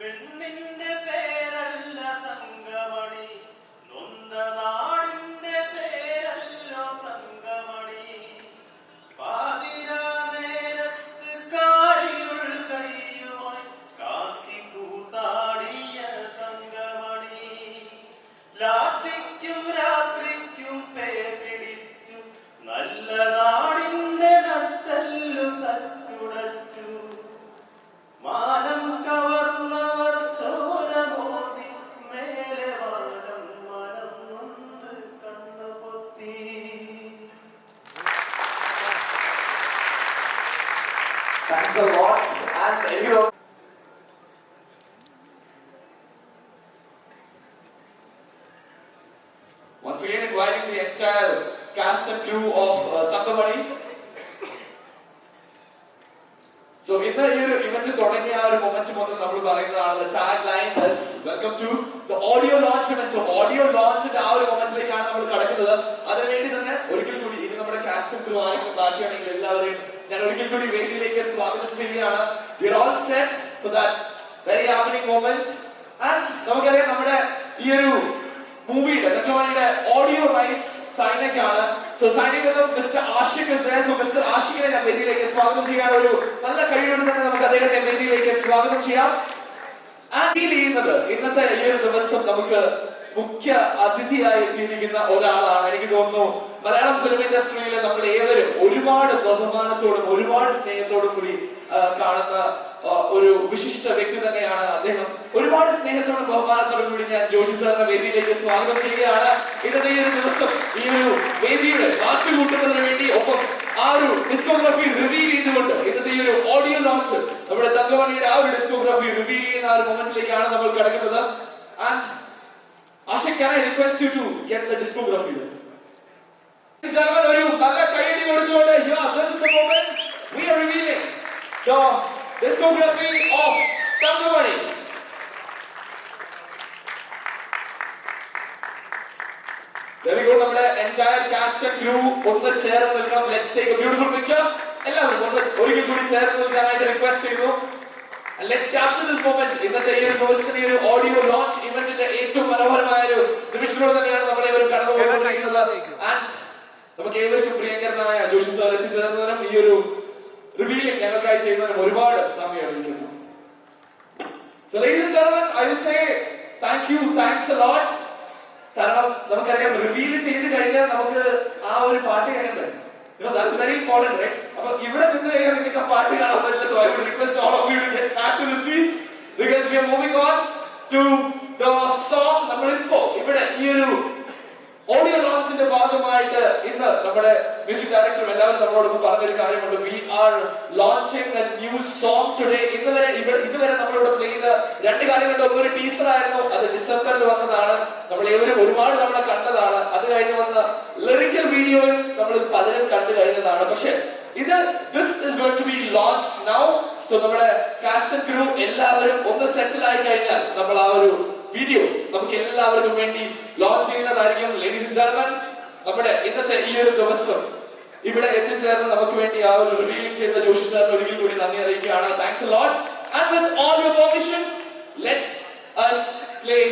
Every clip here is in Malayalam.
人是 Thanks a lot. And you know, once again inviting the entire cast and crew of uh, Tangamani. So ഇന്ന് ഈ ഒരു ഇവന്റ് തുടങ്ങിയ ആ ഒരു മൊമെന്റ് മുതൽ നമ്മൾ പറയുന്നതാണ് tag line welcome to the audio launch event so audio ലോഞ്ചിന്റെ ആ ഒരു മൊമെന്റിലേക്കാണ് നമ്മൾ കടക്കുന്നത് അതിനുവേണ്ടി തന്നെ ഒരിക്കൽ കൂടി ഇനി നമ്മുടെ കാസ്റ്റും ക്രൂ ആരെങ്കിലും ബാക്കിയാണെങ്കിൽ എല്ലാവരെയും ഞാൻ ഒരിക്കൽ കൂടി വേദിയിലേക്ക് സ്വാഗതം ചെയ്യുകയാണ്. We are all set for that very happening moment and നമുക്കറിയാം നമ്മുടെ ഈ ഒരു മൂവിയുടെ നെറ്റ്ലോണിയുടെ ഓഡിയോ റൈറ്റ്സ് സൈനക്കാണ് സോ സൈനിക് നിന്ന് mister Ashiq is there. So mister ആഷിഖിനെ ഞാൻ വേദിയിലേക്ക് സ്വാഗതം ചെയ്യാൻ ഒരു നല്ല കഴിവുണ്ട് തന്നെ നമുക്ക് അദ്ദേഹത്തെ വേദിയിലേക്ക് സ്വാഗതം ചെയ്യാം. ആൻഡ് ഡീൽ ചെയ്യുന്നത് ഇന്നത്തെ ഈ ഒരു ദിവസം നമുക്ക് മുഖ്യ അതിഥിയായി എത്തിയിരിക്കുന്ന ഒരാളാണ്. എനിക്ക് തോന്നുന്നു മലയാളം ഫിലിം ഇൻഡസ്ട്രിയിലെ നമ്മൾ ഏവരും ഒരുപാട് ബഹുമാനത്തോടും ഒരുപാട് സ്നേഹത്തോടും കൂടി കാണുന്ന ഒരു വിശിഷ്ട വ്യക്തി തന്നെയാണ് അദ്ദേഹം. ഒരുപാട് സ്നേഹത്തോടും ബഹുമാനത്തോടും കൂടി ഞാൻ ജോഷി സാറിന്റെ വേദിയിലേക്ക് സ്വാഗതം ചെയ്യുകയാണ്. ഇന്നത്തെ ഈ ഒരു ദിവസം ഈ ഒരു വേദിയുടെ മാറ്റുകൂട്ടുന്നതിന് വേണ്ടി ഒപ്പം ആ ഒരു ഡിസ്കോഗ്രഫി റിവീൽ ചെയ്തുകൊണ്ട് ഇന്നത്തെ ഈ ഒരു ഓഡിയോ ലോഞ്ച് നമ്മുടെ തങ്കമണിയുടെ ആ ഒരു ഡിസ്കോഗ്രഫി റിവീൽ ചെയ്യുന്ന ആ ഒരു മൊമെന്റിലേക്കാണ് നമ്മൾ കിടക്കുന്നത്. And Ashiq can I request you to get the discography. Then? Ladies ഒരു നല്ല കൈയടി കൊടുത്തുകൊണ്ട് yeah, this is the moment we are revealing the discography of Thankamani There നമ്മുടെ entire cast and crew ഒന്ന് ചേർന്ന് നിൽക്കണം. Let's take a beautiful picture എല്ലാവരും ഒന്ന് ഒരിക്കൽ കൂടി ചേർന്ന് നിൽക്കാനായിട്ട് റിക്വസ്റ്റ് ചെയ്യുന്നു ലെറ്റ്സ് ക്യാപ്ചർ ദിസ് മൊമെന്റ് ഇന്നത്തെ ഈ ഒരു ദിവസത്തിന്റെ ഈ ഒരു ഓഡിയോ ലോഞ്ച് ഇവന്റിന്റെ ഏറ്റവും മനോഹരമായ നിമിഷത്തിലൂടെ തന്നെയാണ് നമ്മൾ ഏവരും കടന്നു പോയിക്കൊണ്ടിരിക്കുന്നത്. ആൻഡ് നമുക്ക് ഏവർക്കും പ്രിയങ്കരനായ ജോഷി സാർ എത്തിച്ചേർന്നതിനും ഈ ഒരു റിവീലിംഗ് ഞങ്ങൾക്കായി ചെയ്യുന്നതിനും ഒരുപാട് നന്ദി അറിയിക്കുന്നു. So ladies and gentlemen, I would say thank you, thanks a lot. കാരണം നമുക്കറിയാം റിവീൽ ചെയ്ത് കഴിഞ്ഞാൽ നമുക്ക് ആ ഒരു പാട്ട് കേൾക്കണ്ടേ? അപ്പൊ ഇവിടെ നിന്ന് കഴിഞ്ഞാൽ നിങ്ങൾക്ക് ആ പാട്ട് കാണാൻ പറ്റില്ല. So I of you to get back to the seats because we are moving on to the song. നമ്മളിപ്പോ ഇവിടെ ഈ ഒരു ഓഡിയോ ലോഞ്ചിന്റെ ഭാഗമായിട്ട് ഇന്ന് നമ്മുടെ മ്യൂസിക് ഡയറക്ടർ എല്ലാവരും നമ്മളോട് പറഞ്ഞൊരു കാര്യമുണ്ട്. We are launching a new song today ഇന്ന് വരെ ഇവിടെ ഇതുവരെ നമ്മളോട് പ്ലേ ചെയ്ത രണ്ട് കാര്യങ്ങളുടെ ഒരു ടീസർ ആയിരുന്നു. അത് ഡിസംബറിൽ വന്നതാണ്. നമ്മൾ ഏവരും ഒരുപാട് തവണ കണ്ടതാണ്. അത് കഴിഞ്ഞ് വന്ന ലിറിക്കൽ വീഡിയോയും നമ്മൾ പലരും കണ്ടു കഴിഞ്ഞതാണ്. പക്ഷെ ഇത് this is going to be launch now so നമ്മുടെ കാസ്റ്റ് ക്രൂ എല്ലാവരും ഒന്ന് സെറ്റിൽ ആയി കഴിഞ്ഞാൽ നമ്മൾ ആ ഒരു നമുക്ക് എല്ലാവർക്കും വേണ്ടി ലോഞ്ച് ചെയ്യുന്നതായിരിക്കും ലേഡീസ് ആൻഡ് ജെന്റൽമെൻ നമ്മുടെ ഇന്നത്തെ ഈ ഒരു ദിവസം ഇവിടെ എത്തിച്ചേർന്ന് നമുക്ക് വേണ്ടി ആ ഒരു റിവീൽ ചെയ്ത ജോഷി സാറിന് ഒരിക്കൽ കൂടി നന്ദി അറിയിക്കുകയാണ്. Thanks load and with all your permission let us play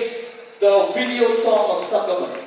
the video song of Tangamani